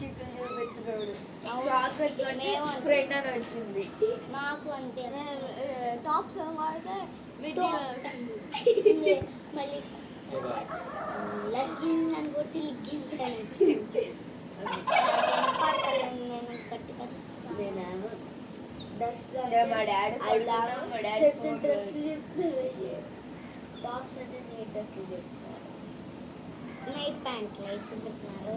Lipstick చూపెట్టుకోడు అవును. Chocolate ఏమో. Friend అని వచ్చింది. నాకు అంతే. టాప్స్ వాడితే. మళ్ళీ లగ్గిన్ అని కొడితే లిగ్గిన్స్ అని వచ్చింది. నేను కట్టి నేనేమో మా డాడీ మా డాడీ డ్రెస్. టాప్స్ అంటే నీ డ్రెస్సులు చెప్తున్నారు నైట్ ప్యాంట్లు అవి చూపెట్టినారు